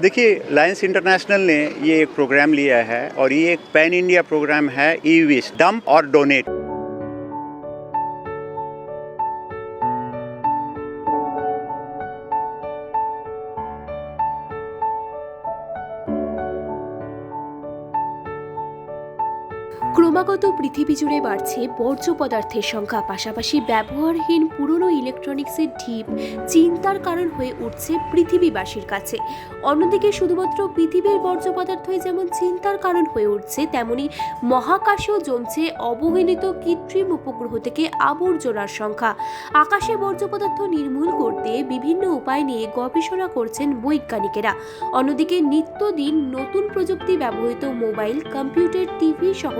देखिए Lions international ने ये एक प्रोग्राम लिया है और ये एक पैन इंडिया प्रोग्राम है ई विश डंप और डोनेट ক্রমাগত পৃথিবী জুড়ে বাড়ছে বর্জ্য পদার্থের সংখ্যা, পাশাপাশি ব্যবহারহীন পুরনো ইলেকট্রনিক্সের ঢিপ চিন্তার কারণ হয়ে উঠছে পৃথিবীবাসীর কাছে। অন্যদিকে শুধুমাত্র পৃথিবীর বর্জ্য পদার্থই যেমন চিন্তার কারণ হয়ে উঠছে, তেমনি মহাকাশেও জমছে অবহেলিত কৃত্রিম উপগ্রহ থেকে আবর্জনার সংখ্যা। আকাশে বর্জ্য পদার্থ নির্মূল করতে বিভিন্ন উপায় নিয়ে গবেষণা করছেন বৈজ্ঞানিকেরা। অন্যদিকে নিত্যদিন নতুন প্রযুক্তি ব্যবহৃত মোবাইল, কম্পিউটার, টিভি সহ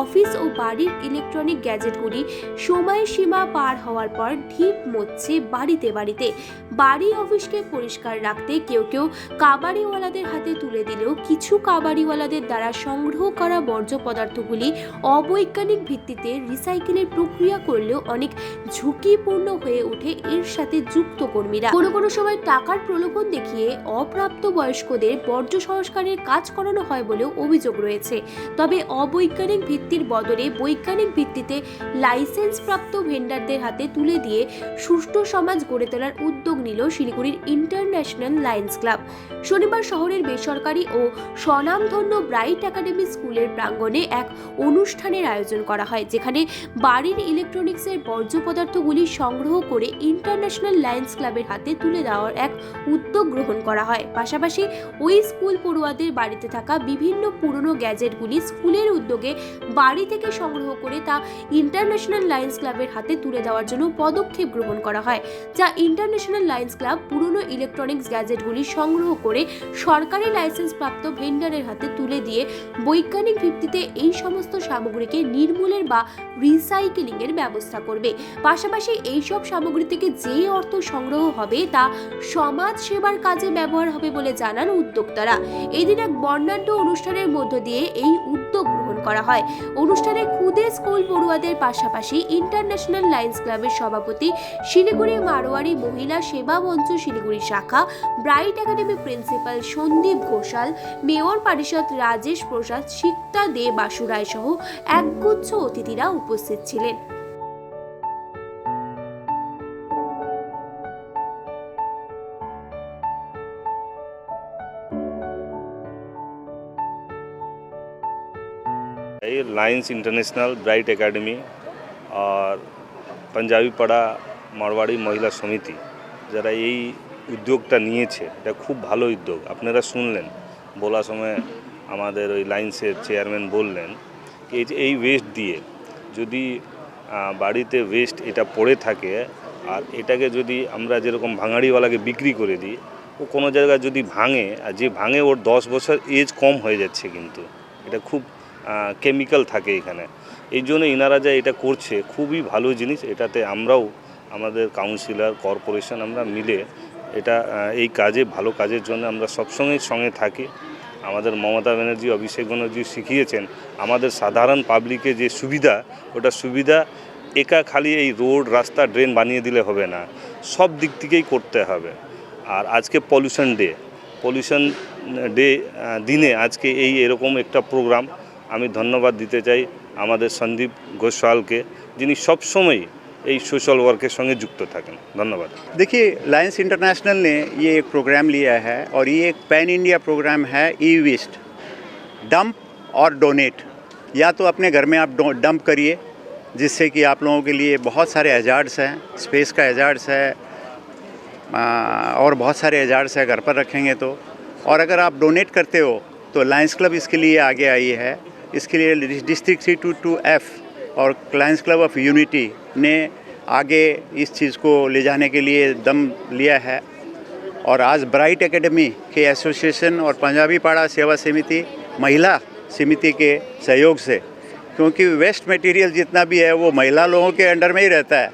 অফিস ও বাড়ির ইলেকট্রনিক গ্যাজেটগুলি সময় সীমা পার হওয়ার পর ঢিপ মচ্ছে বাড়িতে বাড়িতে। বাড়ি অফিসকে পরিষ্কার রাখতে কেউ কেউ কাবাড়িওয়ালাদের হাতে তুলে দিলেও কিছু কাবাড়িওয়ালাদের দ্বারা সংগ্রহ করা বর্জ্য পদার্থগুলি অবৈজ্ঞানিক ভিত্তিতে রিসাইকেলের প্রক্রিয়া করলেও অনেক ঝুঁকিপূর্ণ হয়ে ওঠে এর সাথে যুক্ত কর্মীরা। কোনো কোনো সময় টাকার প্রলোভন দেখিয়ে অপ্রাপ্ত বয়স্কদের বর্জ্য সংস্কারের কাজ করানো হয় বলেও অভিযোগ রয়েছে। তবে অবৈজ্ঞানিক ভিত্তির বদলে বৈজ্ঞানিক ভিত্তিতে লাইসেন্স প্রাপ্ত ভেন্ডারদের হাতে তুলে দিয়ে সুষ্ঠু সমাজ গড়ে তোলার উদ্যোগ নিল শিলিগুড়ির ইন্টারন্যাশনাল লায়ন্স ক্লাব। শনিবার শহরের বেসরকারি ও স্বনামধন্য ব্রাইট একাডেমি স্কুলের প্রাঙ্গণে এক অনুষ্ঠানের আয়োজন করা হয়, যেখানে বাড়ির ইলেকট্রনিক্সের বর্জ্য পদার্থগুলি সংগ্রহ করে ইন্টারন্যাশনাল লায়ন্স ক্লাবের হাতে তুলে দেওয়ার এক উদ্যোগ গ্রহণ করা হয়। পাশাপাশি ওই স্কুল পড়ুয়াদের বাড়িতে থাকা বিভিন্ন পুরনো গ্যাজেটগুলি স্কুলের উদ্যোগে বাড়ি থেকে সংগ্রহ করে তা ইন্টারন্যাশনাল লায়ন্স ক্লাবের হাতে তুলে দেওয়ার জন্য পদক্ষেপ গ্রহণ করা হয়, যা ইন্টারন্যাশনাল লায়ন্স ক্লাব পুরনো ইলেকট্রনিক্স গ্যাজেটগুলি সংগ্রহ করে সরকারি লাইসেন্স প্রাপ্ত ভেন্ডারের হাতে তুলে দিয়ে বৈজ্ঞানিক ভিত্তিতে এই সমস্ত সামগ্রীকে নির্মূলের বা রিসাইকেলিং এর ব্যবস্থা করবে। পাশাপাশি এই সব সামগ্রী থেকে যে অর্থ সংগ্রহ হবে তা সমাজ সেবার কাজে ব্যবহার হবে বলে জানান উদ্যোক্তারা। এদিন এক বর্ণাঢ্য অনুষ্ঠানের মধ্য দিয়ে এই উদ্যোগ করা হয়। অনুষ্ঠানে খুদে স্কুল পড়ুয়াদের পাশাপাশি ইন্টারন্যাশনাল লাইন্স ক্লাবের সভাপতি শিলিগুড়ি মারোয়ারি মহিলা সেবা মঞ্চ, শিলিগুড়ি শাখা, bright academy principal Sandeep Ghoshal, mayor পারিষদ Rajesh প্রসাদ সিক্তা দে বাসুরায় সহ একগুচ্ছ অতিথিরা উপস্থিত ছিলেন। এই লায়েন্স ইন্টারন্যাশনাল ব্রাইট একাডেমি আর পাঞ্জাবি পাড়া মারওয়াড়ি মহিলা সমিতি যারা এই উদ্যোগটা নিয়েছে এটা খুব ভালো উদ্যোগ আপনারা শুনলেন বলার সময় আমাদের ওই লাইন্সের চেয়ারম্যান বললেন এই যে এই ওয়েস্ট দিয়ে যদি বাড়িতে ওয়েস্ট এটা পড়ে থাকে আর এটাকে যদি আমরা যেরকম ভাঙাড়িওয়ালাকে বিক্রি করে দিই ও কোনো জায়গায় যদি ভাঙে আর যে ভাঙে ওর দশ বছর এজ কম হয়ে যাচ্ছে কিন্তু এটা খুব কেমিক্যাল থাকে এখানে। এই জন্য ইনারা যা এটা করছে, খুবই ভালো জিনিস। এটাতে আমরাও আমাদের কাউন্সিলর কর্পোরেশন আমরা মিলে এটা এই কাজে, ভালো কাজের জন্য আমরা সবসময় সঙ্গে থাকি। আমাদের মমতা ব্যানার্জি, অভিষেক ব্যানার্জি শিখিয়েছেন, আমাদের সাধারণ পাবলিকে যে সুবিধা, ওটা সুবিধা একা খালি এই রোড, রাস্তা ড্রেন বানিয়ে দিলে হবে না। সব দিক থেকেই করতে হবে। আর আজকে পলিউশন ডে পলিউশন ডে দিনে আজকে এই এরকম একটা প্রোগ্রাম আমি ধন্যবাদ দিতে চাই আমাদের সন্দীপ ঘোষালকে যিনি সবসময় এই সোশ্যাল ওয়ার্কের সঙ্গে যুক্ত থাকেন ধন্যবাদ देखिए लायंस इंटरनेशनल ने ये एक प्रोग्राम लिया है और ये एक पैन इंडिया प्रोग्राम है ई वेस्ट डंप और डोनेट या तो अपने घर में आप डंप करिए जिससे कि आप लोगों के लिए बहुत सारे एजार्ड्स हैं स्पेस का एजार्ड्स है आ, और बहुत सारे एजार्ड्स है घर पर रखेंगे तो और अगर आप डोनेट करते हो तो लायंस क्लब इसके लिए आगे आई है इसके लिए district C two two F और लायंस क्लब ऑफ़ यूनिटी ने आगे इस चीज़ को ले जाने के लिए दम लिया है। और आज ब्राइट एकेडमी के एसोसिएशन और पंजाबी पाड़ा सेवा समिति, महिला समिति के सहयोग से, क्योंकि वेस्ट मटेरियल जितना भी है वो महिला लोगों के अंडर में ही रहता है।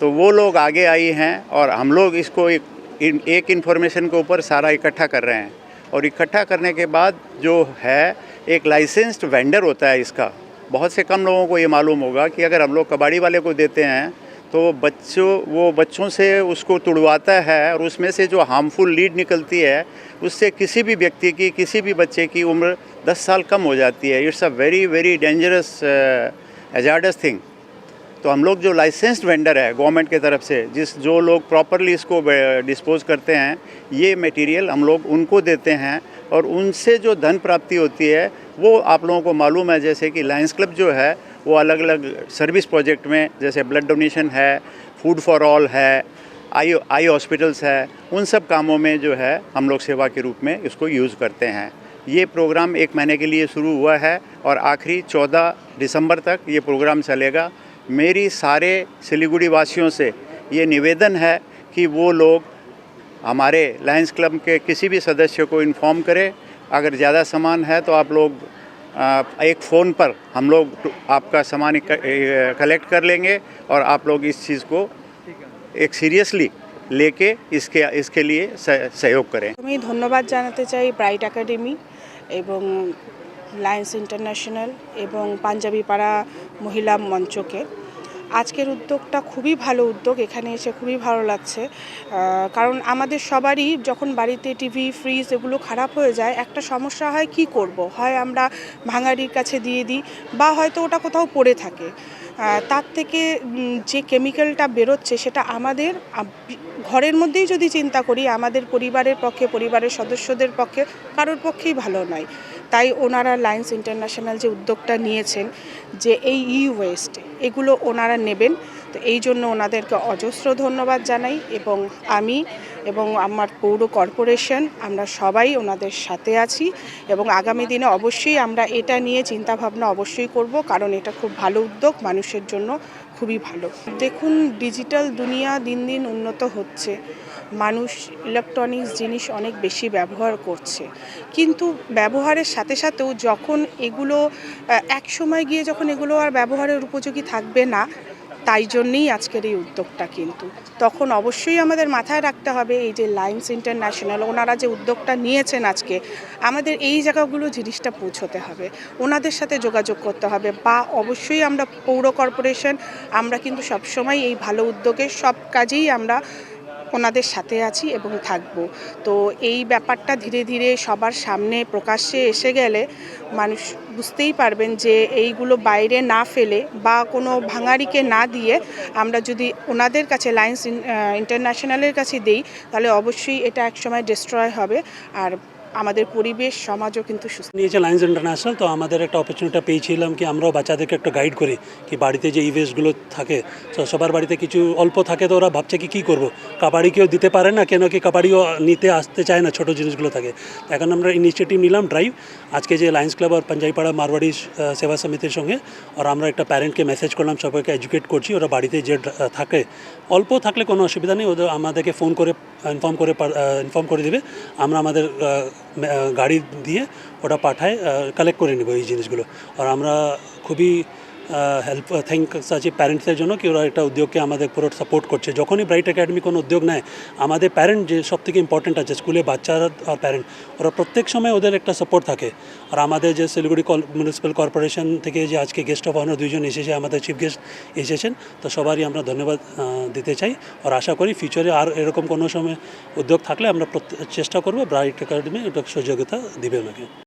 तो वो लोग आगे आई हैं और हम लोग इसको एक एक इन्फॉर्मेशन के ऊपर सारा इकट्ठा कर रहे हैं। और इकट्ठा करने के बाद जो है, एक लाइसेंस्ड वेंडर होता है इसका। बहुत से कम लोगों को ये मालूम होगा कि अगर हम लोग कबाड़ी वाले को देते हैं तो बच्चों, वो बच्चों से उसको तुड़वाता है और उसमें से जो हार्मफुल लीड निकलती है, उससे किसी भी व्यक्ति की, किसी भी बच्चे की उम्र 10 साल कम हो जाती है। It's a very very dangerous hazardous thing तो हम लोग जो लाइसेंस्ड वेंडर है गवर्नमेंट के तरफ़ से, जिस जो लोग प्रॉपरली इसको डिस्पोज करते हैं, ये मटेरियल हम लोग उनको देते हैं और उनसे जो धन प्राप्ति होती है, वो आप लोगों को मालूम है जैसे कि लायंस क्लब जो है, वो अलग अलग सर्विस प्रोजेक्ट में, जैसे ब्लड डोनेशन है फ़ूड फॉर ऑल है आई आई हॉस्पिटल्स है, उन सब कामों में जो है हम लोग सेवा के रूप में इसको यूज़ करते हैं। ये प्रोग्राम एक महीने के लिए शुरू हुआ है और आखिरी 14 दिसंबर तक ये प्रोग्राम चलेगा। मेरी सारे सिलीगुड़ी वासियों से ये निवेदन है कि वो लोग हमारे लायंस क्लब के किसी भी सदस्य को इन्फॉर्म करें अगर ज़्यादा सामान है तो आप लोग आ, एक फ़ोन पर हम लोग टु- आपका सामान कलेक्ट कर लेंगे और आप लोग इस चीज़ को एक सीरियसली लेके इसके इसके लिए सह- सहयोग करें আমি ধন্যবাদ জানাতে চাই ব্রাইট একাডেমি এবং লায়েন্স ইন্টারন্যাশনাল এবং পাঞ্জাবি পাড়া মহিলা মঞ্চকে। আজকের উদ্যোগটা খুবই ভালো উদ্যোগ, এখানে এসে খুবই ভালো লাগছে। কারণ আমাদের সবারই যখন বাড়িতে টিভি, ফ্রিজ এগুলো খারাপ হয়ে যায়, একটা সমস্যা হয় কি করব? হয় আমরা ভাঙাড়ির কাছে দিয়ে দিই বা হয়তো ওটা কোথাও পড়ে থাকে। তার থেকে যে কেমিক্যালটা বেরোচ্ছে সেটা আমাদের ঘরের মধ্যেই যদি চিন্তা করি, আমাদের পরিবারের পক্ষে, পরিবারের সদস্যদের পক্ষে, কারোর পক্ষেই ভালো নয়। তাই ওনারা লায়েন্স ইন্টারন্যাশনাল যে উদ্যোগটা নিয়েছেন, যে এই ই ওয়েস্ট এগুলো ওনারা নেবেন। তো এই জন্য ওনাদেরকে অজস্র ধন্যবাদ জানাই এবং আমি এবং আমার পৌর কর্পোরেশন, আমরা সবাই ওনাদের সাথে আছি এবং আগামী দিনে অবশ্যই আমরা এটা নিয়ে চিন্তাভাবনা অবশ্যই করব, কারণ এটা খুব ভালো উদ্যোগ, মানুষের জন্য খুবই ভালো। দেখুন, ডিজিটাল দুনিয়া দিন দিন উন্নত হচ্ছে। মানুষ ইলেকট্রনিক্স জিনিস অনেক বেশি ব্যবহার করছে। কিন্তু ব্যবহারের সাথে সাথেও যখন এগুলো এক সময় গিয়ে যখন এগুলো আর ব্যবহারের উপযোগী থাকবে না তাই জন্যেই আজকের এই উদ্যোগটা কিন্তু। তখন অবশ্যই আমাদের মাথায় রাখতে হবে এই যে লাইন্স ইন্টারন্যাশনাল ওনারা যে উদ্যোগটা নিয়েছেন আজকে, আমাদের এই জায়গাগুলো জিনিসটা পৌঁছতে হবে। ওনাদের সাথে যোগাযোগ করতে হবে বা অবশ্যই আমরা পৌর কর্পোরেশন, আমরা কিন্তু সবসময় এই ভালো উদ্যোগের সব কাজেই আমরা ওনাদের সাথে আছি এবং থাকব। তো এই ব্যাপারটা ধীরে ধীরে সবার সামনে প্রকাশ্যে এসে গেলে মানুষ বুঝতেই পারবেন যে এইগুলো বাইরে না ফেলে বা কোনো ভাঙাড়িকে না দিয়ে আমরা যদি ওনাদের কাছে লায়েন্স ইন্টারন্যাশনালের কাছে দিই, তাহলে অবশ্যই এটা একসময় ডিস্ট্রয় হবে। আর আমাদের পরিবেশ, সমাজও কিন্তু সুস্থ। নিয়েছে লাইন্স ইন্টারন্যাশনাল তো আমাদের একটা অপরচুনিটি পেয়েছিলাম কি আমরাও বাচ্চাদেরকে একটা গাইড করি কি বাড়িতে যে ইভেস্টগুলো থাকে, তো সবার বাড়িতে কিছু অল্প থাকে তো ওরা ভাবছে কি, কী করব? কাবাডি কেউ দিতে পারে না কেন কি কাবাডিও নিতে আসতে চায় না ছোটো জিনিসগুলো থাকে। এখন আমরা ইনিশিয়েটিভ নিলাম ড্রাইভ আজকে যে লায়ন্স ক্লাব আর পাঞ্জাবিপাড়া মারওয়াড়ি সেবা সমিতির সঙ্গে আর আমরা একটা প্যারেন্টকে মেসেজ করলাম, সবাইকে এডুকেট করছি, ওরা বাড়িতে যে থাকে, অল্প থাকলে কোনো অসুবিধা নেই, ওদের আমাদেরকে ফোন করে ইনফর্ম করে ইনফর্ম করে দেবে। আমরা আমাদের গাড়ি দিয়ে ওটা পাঠায় কালেক্ট করে নেব এই জিনিসগুলো। আর আমরা খুবই হেল্প থ্যাংক আছি প্যারেন্টসদের জন্য কি ওরা একটা উদ্যোগকে আমাদের পুরো সাপোর্ট করছে। যখনই ব্রাইট একাডেমি কোনো উদ্যোগ নেয়, আমাদের প্যারেন্ট যে সব থেকে ইম্পর্টেন্ট আছে স্কুলে বাচ্চারা আর প্যারেন্ট ওরা প্রত্যেক সময় ওদের একটা সাপোর্ট থাকে। আর আমাদের যে শিলিগুড়ি মিউনিসিপ্যাল কর্পোরেশন থেকে যে আজকে গেস্ট অফ অনার দুইজন এসেছে, আমাদের চিফ গেস্ট এসেছেন, তো সবারই আমরা ধন্যবাদ দিতে চাই। আর আশা করি ফিউচারে আর এরকম কোনো সময় উদ্যোগ থাকলে আমরা চেষ্টা করব ব্রাইট একাডেমি ওটা সহযোগিতা দিবে ওনাকে